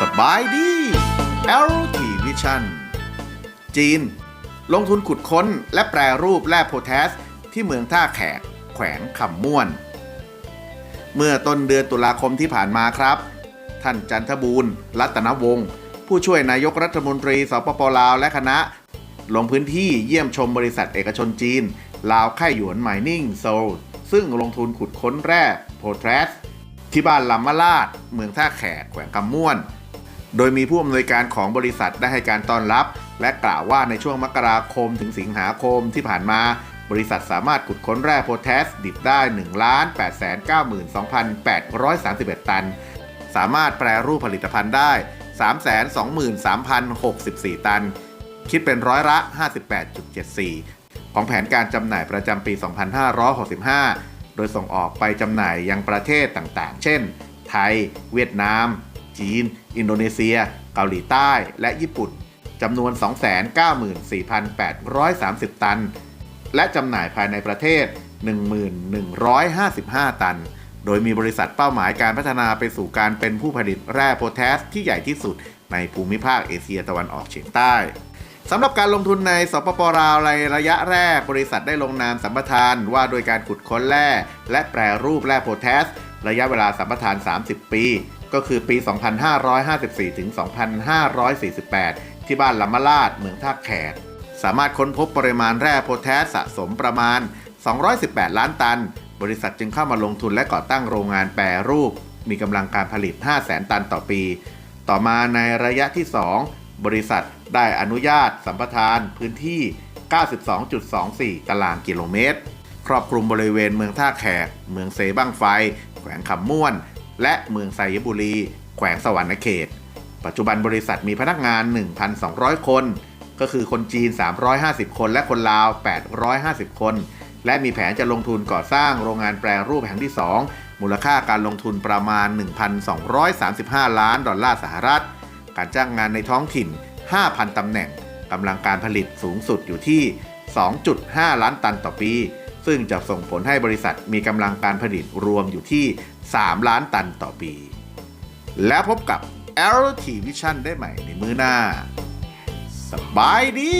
สบายดี a r o t Vision จีน ลงทุนขุดค้นและแปรรูปแร่โพแทสที่เมืองท่าแขก แขวงคำม่วน เมื่อต้นเดือนตุลาคมที่ผ่านมาครับ ท่านจันทบูรณ์ รัตนวงศ์ผู้ช่วยนายกรัฐมนตรีสปปลาวและคณะ ลงพื้นที่เยี่ยมชมบริษัทเอกชนจีน ลาวไข่หยวนไมนิ่งโซล ซึ่งลงทุนขุดค้นแร่โพแทสที่บ้านลำมะลาด เมืองท่าแขกแขวงคำม่วน โดยมีผู้อำนวยการของบริษัทได้ให้การต้อนรับ และกล่าวว่าในช่วงมกราคมถึงสิงหาคมที่ผ่านมาบริษัทสามารถขุดค้นแร่โพแทสดิบได้ 1 8 9 2 8 3 1 ตัน สามารถแปรรูปผลิตภัณฑ์ได้ 323,064 ตัน คิดเป็นร้อยละ 58.74 ของแผนการจำหน่ายประจำปี 2565 โดยส่งออกไปจำหน่ายยังประเทศต่างๆ เช่น ไทย เวียดนาม จีน อินโดนีเซีย เกาหลีใต้ และญี่ปุ่นจำนวน 294,830 ตัน และจำหน่ายภายในประเทศ 1155 ตัน โดยมีบริษัทเป้าหมายการพัฒนาไปสู่การเป็นผู้ผลิตแร่โพแทสที่ใหญ่ที่สุดในภูมิภาคเอเชียตะวันออกเฉียงใต้ สำหรับการลงทุนในสปปลาวในระยะแรก บริษัทได้ลงนามสัมปทานว่าโดยการขุดค้นแร่และแปรรูปแร่โพแทส ระยะเวลาสัมปทาน 30 ปี ก็คือปี 2554 ถึง 2548 ที่บ้านลำมะลาดเมืองท่าแขก สามารถค้นพบปริมาณแร่โพแทสสะสมประมาณ 218 ล้านตัน บริษัทจึงเข้ามาลงทุนและก่อตั้งโรงงานแปรรูป มีกำลังการผลิต 500,000 ตันต่อปี ต่อมาในระยะที่ 2 บริษัทได้อนุญาตสัมปทานพื้นที่ 92.24 ตารางกิโลเมตร ครอบคลุมบริเวณเมืองท่าแขก เมืองเซบ้างไฟ แขวงคำม่วน และเมืองไซยบุรี แขวงสวรรณเขต ปัจจุบันบริษัทมีพนักงาน 1,200 คน ก็คือคนจีน 350 คนและคนลาว 850 คน และมีแผนจะลงทุนก่อสร้างโรงงานแปรรูปแห่งที่ 2 มูลค่าการลงทุนประมาณ 1,235 ล้านดอลลาร์สหรัฐ การจ้างงานในท้องถิ่น 5,000 ตำแหน่งกำลังการผลิตสูงสุดอยู่ที่ 2.5 ล้านตันต่อปี ซึ่งจะส่งผลให้บริษัทมีกำลังการผลิตรวมอยู่ที่ 3 ล้านตันต่อปี แล้วพบกับ a r o t Vision ได้ใหม่ในมือหน้า สบายดี